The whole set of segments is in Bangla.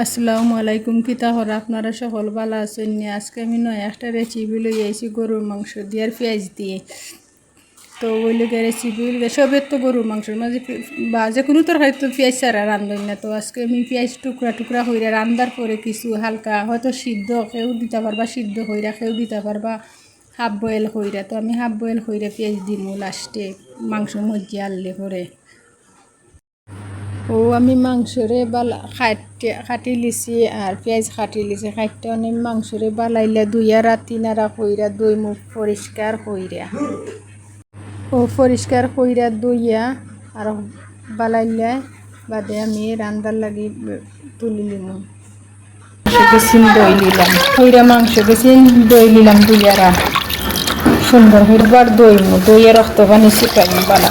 আসসালামু আলাইকুম কিতা হরা, আপনারা সকল ভালো আছেন? আজকে আমি নয়, একটা রেসিপি লই আইছি গরুর মাংস দিয়ে আর পেঁয়াজ দিয়ে। তো ওই লোকের রেসিপি সবের তো গরুর মাংসের মাঝে বা যে কোনো তরকারি তো পেঁয়াজ ছাড়া রান্ধন না। তো আজকে আমি পেঁয়াজ টুকরা টুকরা হইরা রান্দার পরে কিছু হালকা হয়তো সিদ্ধ কেউ দিতে পারবা, সিদ্ধ হইরা কেউ দিতে পারবা, হাফ বয়েল হইরা। তো আমি হাফ বয়েল হইরা পেঁয়াজ দিমু লাস্টে মাংস মধ্যে আনলে পরে। ও আমি মাংসরে বালা খাটে খাটি লিছি আর পেঁয়াজ খাটি লিছি। খাইতে অনেক মাংসরে বালাইলা দুইয়া রাতি নাড়া কইরা দই মুখ পরিষ্কার কইরা। ও পরিষ্কার কইরা দইয়া আর বালাইলা বাদে আমি রান্দার লাগি তুলি লিমু। গেছিন দই নিলাম কইরা মাংস গেছিন দই নিলাম দুইয়ারা। সুন্দর হইবার বার দই মু দইয়া রক্ত পানি শিকাই বালা।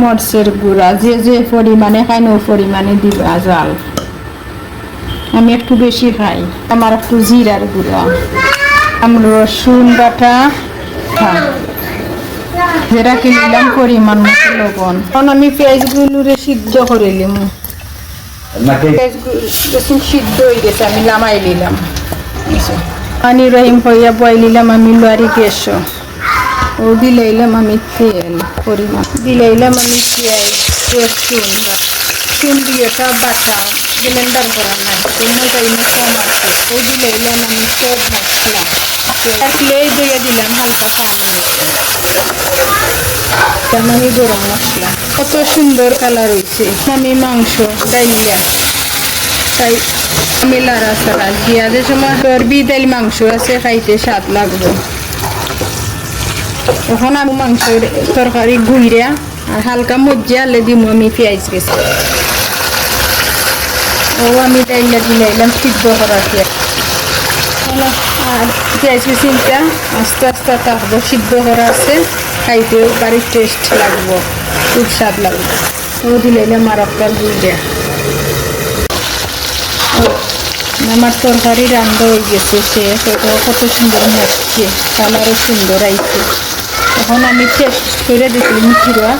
মরচের গুঁড়া যে যে পরিমাণে খাই ও পরিমাণে দিবা জাল আমি একটু বেশি খাই। আমার একটু জিরার গুঁড়া। আমি রসুন বাটা যেটা কিনলাম পরিমাণ মতো লবণ। এখন আমি পেঁয়াজগুলোরে সিদ্ধ করে নিলাম পেঁয়াজগুলো সিদ্ধ হয়ে গেছে আমি নামাই নিলাম পানি রহিম হইয়া বয় নিলাম আমি লোয়ারি গেছো দিলাইলাম আমি তেল, পরিমাণ। দিলাইলাম আমি পেঁয়াজ রসুন রসুন দিয়ে বাটা ব্লেন্ডার করা নাই কোনো টাইমে কম আছে। ও দিলাইলাম আমি সব মশলা। প্লেই দিয়ে দিলাম হালকা পানি মানে গরম মশলা? কত সুন্দর কালার হয়েছে আমি মাংস ডাইলিয়া তাই আমি লাড়া পেঁয়াজের সময় চর্বি ডাইল মাংস আছে, খাইতে স্বাদ লাগবে। এখন আমি মাংসের তরকারি গুইরা আর হালকা মজ্জা আলে দিম আমি পেঁয়াজ গেছি ও আমি ডাইলা দিলাইলাম সিদ্ধ করা আর পেঁয়াজ চিন্তা আস্তে আস্তে থাকব সিদ্ধ করা আছে খাইতেও বাড়ির টেস্ট লাগবো খুব স্বাদ লাগবে। ও দিলাইলাম আর আপনার গুইরা। আমার তরকারি রান্না হয়ে গেছে, সে কত সুন্দর মরছে কালারও সুন্দর আইছে। এখন আমি টেস্ট করে দিছি মিঠিরা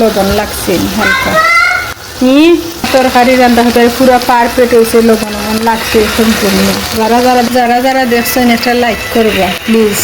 লবণ লাগছে, হালকা। ই, তরকারি রান্না হতে পুরো পারফেক্ট হয়েছে, লবণ লাগছে সম্পূর্ণ। যারা যারা যারা যারা দেখছেন, একটা লাইক করবা প্লিজ